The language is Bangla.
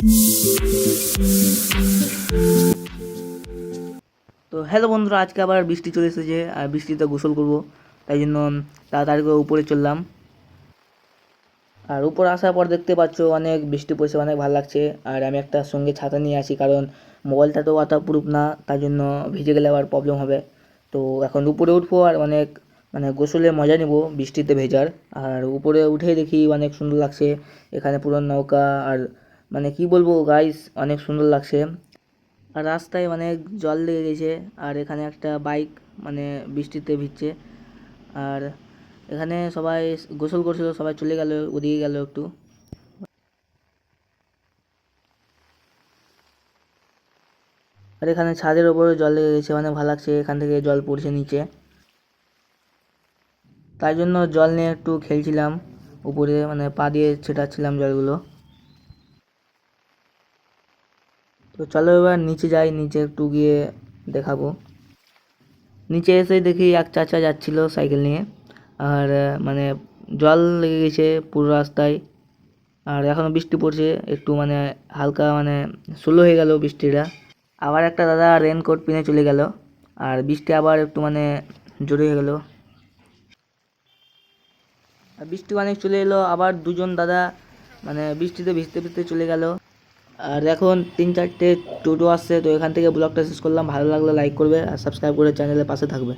তো হ্যালো বন্ধুরা, আজকে আবার বৃষ্টি চলে এসেছে, আর বৃষ্টিতে গোসল করব, তাই জন্য তাড়াতাড়ি করে উপরে চললাম। আর উপরে আসার পর দেখতে পাচ্ছ অনেক বৃষ্টি পড়ছে, অনেক ভালো লাগছে, আর আমি একটা সঙ্গে ছাতা নিয়ে আসি, কারণ মোবাইলটা তো ওয়াটারপ্রুফ না, তার জন্য ভিজে গেলে আবার প্রবলেম হবে। তো এখন উপরে উঠবো আর অনেক মানে গোসলের মজা নেব, বৃষ্টিতে ভেজার। আর উপরে উঠে দেখি অনেক সুন্দর লাগছে, এখানে পুরো নৌকা আর মানে কি বলব গাইস অনেক সুন্দর লাগছে। আর রাস্তায় অনেক জল লেগে গেছে, আর এখানে একটা বাইক মানে বৃষ্টিতে ভিজছে। আর এখানে সবাই গোসল করছিল, সবাই চলে গেল, ওদিকে গেল একটু। আর এখানে ছাদের ওপরে জল লেগে গেছে মানে ভালো লাগছে, এখান থেকে জল পড়ছে নিচে। তাই জন্য জল নিয়ে একটু খেলছিলাম, উপরে মানে পা দিয়ে ছেটাচ্ছিলাম জলগুলো। তো চলো এবার নিচে যাই, নিচে একটু গিয়ে দেখাবো। নিচে এসে দেখি এক চাচা যাচ্ছিল সাইকেল নিয়ে। আর মানে জল লেগে গেছে পুরো রাস্তায়। আর এখনও বৃষ্টি পড়ছে, একটু মানে হালকা মানে স্লো হয়ে গেল বৃষ্টিটা। আবার একটা দাদা রেনকোট পিনে চলে গেল। আর বৃষ্টি আবার একটু মানে জোরে হয়ে গেল। আর বৃষ্টি অনেক চলে এলো, আবার দুজন দাদা মানে বৃষ্টিতে ভিজতে ভিজতে চলে গেল। আর এখন তিন চারটে টোটো আসছে তো এখান থেকে ব্লগটা শেষ করলাম। ভালো লাগলে লাইক করবে আর সাবস্ক্রাইব করে চ্যানেলের পাশে থাকবে।